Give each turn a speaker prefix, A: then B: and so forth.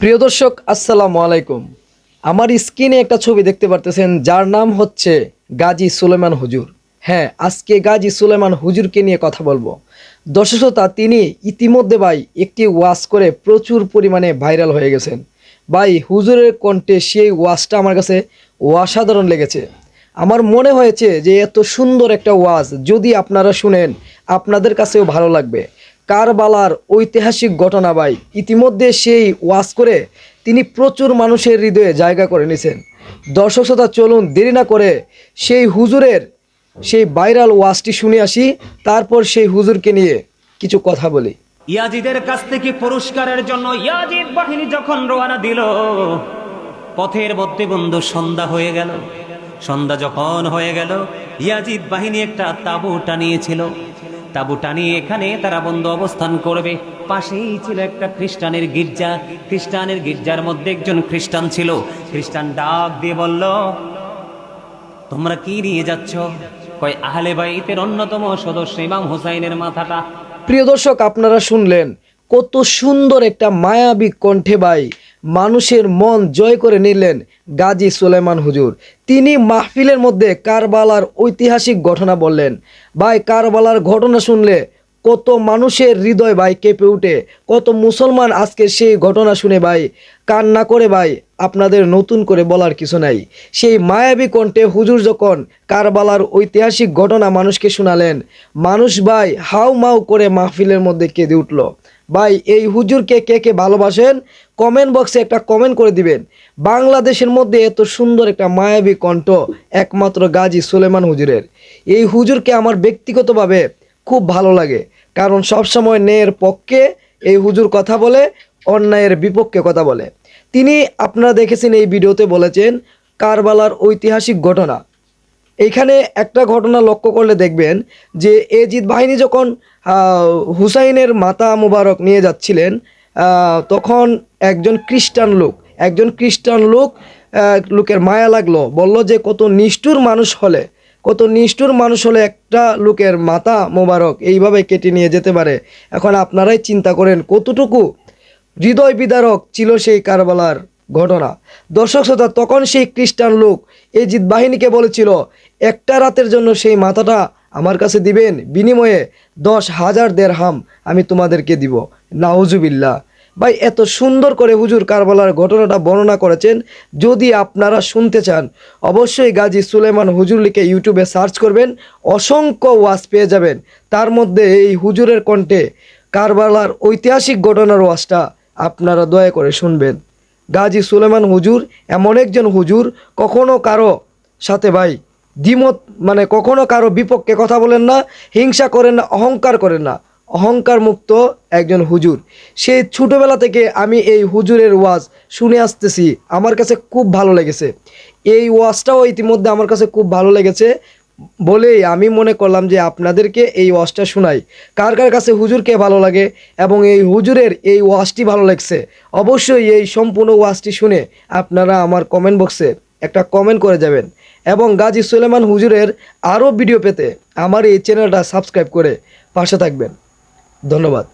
A: প্রিয় দর্শক, আসসালামু আলাইকুম। আমার স্ক্রিনে একটা ছবি দেখতে পারতেছেন, যার নাম হচ্ছে গাজী সুলেমান হুজুর। হ্যাঁ আজকে গাজী সুলেমান হুজুরকে নিয়ে কথা বলব। দর্শকতা তিনি ইতিমধ্যে ভাই একটি ওয়াজ করে প্রচুর পরিমাণে ভাইরাল হয়ে গেছেন। ভাই, হুজুরের কণ্ঠে সেই ওয়াজটা আমার কাছে অসাধারণ লেগেছে। আমার মনে হয়েছে যে এত সুন্দর একটা ওয়াজ যদি আপনারা শুনেন, আপনাদের কাছেও ভালো লাগবে। কারবালার ঐতিহাসিক ঘটনা ভাই। ইতিমধ্যে সেই ওয়াজ করে তিনি প্রচুর মানুষের হৃদয়ে জায়গা করে নিয়েছেন দর্শক শ্রোতা, চলুন দেরি না করে সেই হুজুরের সেই ভাইরাল ওয়াজটি শুনে আসি, তারপর সেই হুজুরকে নিয়ে কিছু কথা বলি।
B: ইয়াজিদের কাছ থেকে পুরস্কারের জন্য ইয়াজিদ বাহিনী যখন রওনা দিল, পথের মধ্যে বন্ধু সন্ধ্যা হয়ে গেল। সন্ধ্যা যখন হয়ে গেল, ইয়াজিদ বাহিনী একটা তাঁবু টানিয়েছিল। তাঁবু টানিয়ে এখানে তারা বন্ধু অবস্থান করবে। পাশেই ছিল একটা খ্রিস্টানের গির্জা। খ্রিস্টানের গির্জার মধ্যে একজন খ্রিস্টান ছিল। খ্রিস্টান ডাক দিয়ে বলল, তোমরা কি নিয়ে যাচ্ছ? কয়, আহলে বাইতের অন্যতম সদস্য ইমাম হুসাইনের মাথাটা।
A: প্রিয় দর্শক, আপনারা শুনলেন, কত সুন্দর একটা মায়াবী কণ্ঠে ভাই মানুষের মন জয় করে নিলেন গাজী সুলেমান হুজুর। তিনি মাহফিলের মধ্যে কারবালার ঐতিহাসিক ঘটনা বললেন। ভাই, কারবালার ঘটনা শুনলে কত মানুষের হৃদয় ভাই কেঁপে উঠে, কত মুসলমান আজকে সেই ঘটনা শুনে ভাই কান্না করে ভাই আপনাদের নতুন করে বলার কিছু নাই। সেই মায়াবী কণ্ঠে হুজুর যখন কারবালার ঐতিহাসিক ঘটনা মানুষকে শোনালেন, মানুষ ভাই হাউ মাউ করে মাহফিলের মধ্যে কেঁদে উঠল। ভাই, এই হুজুরকে কে কে ভালোবাসেন? কমেন্ট বক্সে একটা কমেন্ট করে দিবেন। বাংলাদেশের মধ্যে এত সুন্দর একটা মায়াবী কণ্ঠ, একমাত্র গাজী সুলেমান হুজুরের। এই হুজুরকে আমার ব্যক্তিগতভাবে খুব ভালো লাগে। কারণ সবসময় ন্যায়ের পক্ষে এই হুজুর কথা বলে, অন্যায়ের বিপক্ষে কথা বলে। তিনি, আপনারা দেখেছেন এই ভিডিওতে বলেছেন, কারবালার ঐতিহাসিক ঘটনা। এইখানে একটা ঘটনা লক্ষ্য করলে দেখবেন যে এজিদ বাহিনী যখন হুসাইনের মাতা মুবারক নিয়ে যাচ্ছিলেন তখন একজন খ্রিস্টান লোক, একজন খ্রিস্টান লোক লোকের মায়া লাগল। বলল যে, কত নিষ্ঠুর মানুষ হলে, কত নিষ্ঠুর মানুষ হলে একটা লোকের মাথা মোবারক এইভাবে কেটে নিয়ে যেতে পারে। এখন আপনারাই চিন্তা করেন কতটুকু হৃদয় বিদারক ছিল সেই কারবালার ঘটনা। দর্শক শ্রোতা, তখন সেই খ্রিস্টান লোক এই জিত বাহিনীকে বলেছিল, একটা রাতের জন্য সেই মাথাটা আমার কাছে দিবেন, বিনিময়ে দশ হাজার দেড় হাম আমি তোমাদেরকে দিব। নাউজুবিল্লা ভাই, এত সুন্দর করে হুজুর কারবালার ঘটনাটা বর্ণনা করেছেন। যদি আপনারা শুনতে চান, অবশ্যই গাজী সুলেমান হুজুর লিখে ইউটিউবে সার্চ করবেন, অসংখ্য ওয়াজ পেয়ে যাবেন। তার মধ্যে এই হুজুরের কণ্ঠে কারবালার ঐতিহাসিক ঘটনার ওয়াজটা আপনারা দয়া করে শুনবেন। গাজী সুলেমান হুজুর, এমন একজন হুজুর, কখনো কারও সাথে ভাই, দ্বিমত মানে কখনো কারও বিপক্ষে কথা বলেন না, হিংসা করেন না, অহংকার করেন না। অহংকার মুক্ত একজন হুজুর। সেই ছোটোবেলা থেকে আমি এই হুজুরের ওয়াজ শুনে আসতেছি। আমার কাছে খুব ভালো লেগেছে। এই ওয়াজটাও ইতিমধ্যে আমার কাছে খুব ভালো লেগেছে। বলেই আমি মনে করলাম যে আপনাদেরকে এই ওয়াজটা শোনাই। কার কার কাছে হুজুরকে ভালো লাগে এবং এই হুজুরের এই ওয়াজটি ভালো লাগছে, অবশ্যই এই সম্পূর্ণ ওয়াজটি শুনে আপনারা আমার কমেন্ট বক্সে একটা কমেন্ট করে যাবেন। এবং গাজী সুলেমান হুজুরের আরও ভিডিও পেতে আমার এই চ্যানেলটা সাবস্ক্রাইব করে পাশে থাকবেন। ধন্যবাদ।